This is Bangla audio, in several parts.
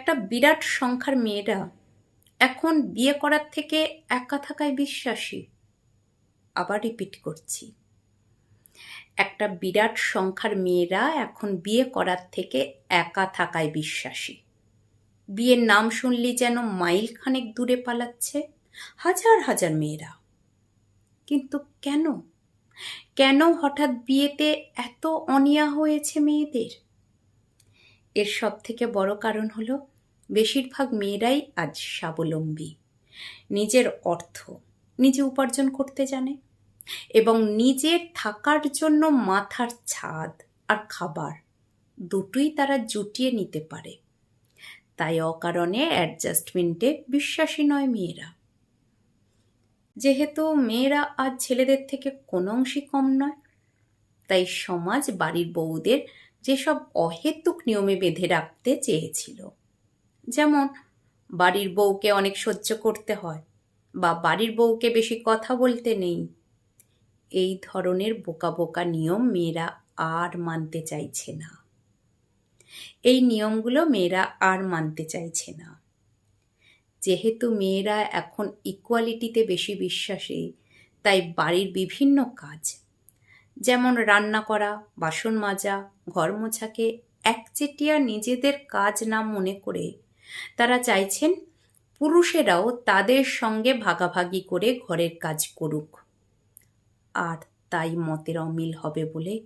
একটা বিরাট সংখ্যার মেয়েরা এখন বিয়ে করার থেকে একা থাকায় বিশ্বাসী। আবার রিপিট করছি। একটা বিরাট সংখ্যার মেয়েরা এখন বিয়ে করার থেকে একা থাকায় বিশ্বাসী। বিয়ের নাম শুনলি যেন মাইল খানেক দূরে পালাচ্ছে হাজার হাজার মেয়েরা। কিন্তু কেন? কেন হঠাৎ বিয়েতে এত অনিয়া হয়েছে মেয়েদের? এর সব থেকে বড় কারণ হলো বেশিরভাগ মেয়েরাই আজ স্বাবলম্বী। নিজের অর্থ নিজে উপার্জন করতে জানে এবং নিজের থাকার জন্য মাথার ছাদ আর খাবার দুটোই তারা জুটিয়ে নিতে পারে। তাই অকারণে অ্যাডজাস্টমেন্টে বিশ্বাসী নয় মেয়েরা। যেহেতু মেয়েরা আজ ছেলেদের থেকে কোনো অংশই কম নয়, তাই সমাজ বাড়ির বউদের যেসব অহেতুক নিয়মে বেঁধে রাখতে চেয়েছিল। যেমন, বাড়ির বউকে অনেক সহ্য করতে হয় বা বাড়ির বউকে বেশি কথা বলতে নেই। এই ধরনের বোকা বোকা নিয়ম মেয়েরা আর মানতে চাইছে না। এই নিয়মগুলো মেয়েরা আর মানতে চাইছে না। যেহেতু মেয়েরা এখন ইকুয়ালিটিতে বেশি বিশ্বাসী, তাই বাড়ির বিভিন্ন কাজ, যেমন রান্না করা, বাসন মাজা, ঘর মোছাকে একচেটিয়া নিজেদের কাজ না মনে করে তারা চাইছেন পুরুষেরাও তাদের সঙ্গে ভাগাভাগি করে ঘরের কাজ করুক। আর তাই মতের অমিল হবে বলে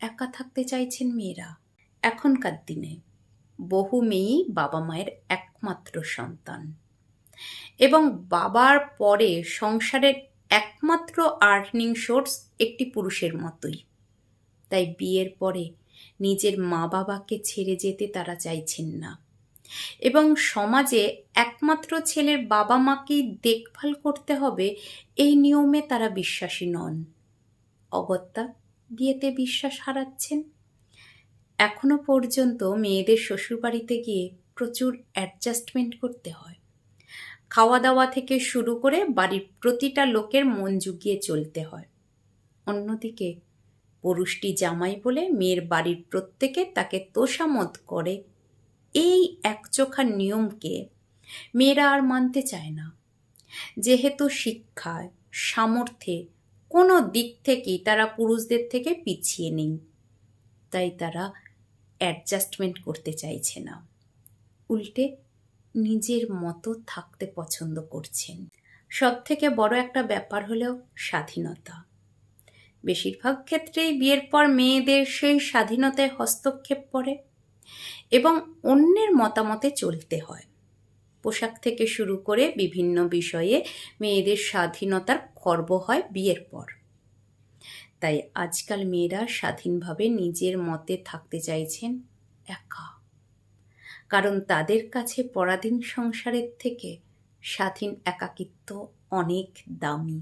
একা থাকতে চাইছেন মেয়েরা। এখনকার দিনে বহু মেয়েই বাবা মায়ের একমাত্র সন্তান। এবং বাবার পরে সংসারের একমাত্র আর্নিং সোর্স একটি পুরুষের মতোই। তাই বিয়ের পরে নিজের মা বাবাকে ছেড়ে যেতে তারা চাইছেন না। এবং সমাজে একমাত্র ছেলের বাবা মাকেই দেখভাল করতে হবে, এই নিয়মে তারা বিশ্বাসী নন। অগত্যা বিয়েতে বিশ্বাস হারাচ্ছেন? এখনও পর্যন্ত মেয়েদের শ্বশুরবাড়িতে গিয়ে প্রচুর অ্যাডজাস্টমেন্ট করতে হয়। খাওয়া দাওয়া থেকে শুরু করে বাড়ির প্রতিটা লোকের মন জুগিয়ে চলতে হয়। অন্যদিকে পুরুষটি জামাই বলে মেয়ের বাড়ির প্রত্যেকে তাকে তোষামত করে এই একচোখা নিয়মকে মেয়েরা আর মানতে চায় না। যেহেতু শিক্ষায়, সামর্থ্যে কোনো দিক থেকেই তারা পুরুষদের থেকে পিছিয়ে নেই, তাই তারা অ্যাডজাস্টমেন্ট করতে চাইছে না। উল্টে নিজের মতো থাকতে পছন্দ করছেন। সব থেকে বড় একটা ব্যাপার হলেও স্বাধীনতা। বেশিরভাগ ক্ষেত্রেই বিয়ের পর মেয়েদের সেই স্বাধীনতায় হস্তক্ষেপ পড়ে এবং অন্যের মতামতে চলতে হয়। পোশাক থেকে শুরু করে বিভিন্ন বিষয়ে মেয়েদের স্বাধীনতার খর্ব হয় বিয়ের পর। তাই আজকাল মেয়েরা স্বাধীনভাবে নিজের মতে থাকতে চাইছেন একা। কারণ তাদের কাছে পরাধীন সংসারের থেকে স্বাধীন একাকিত্ব অনেক দামি।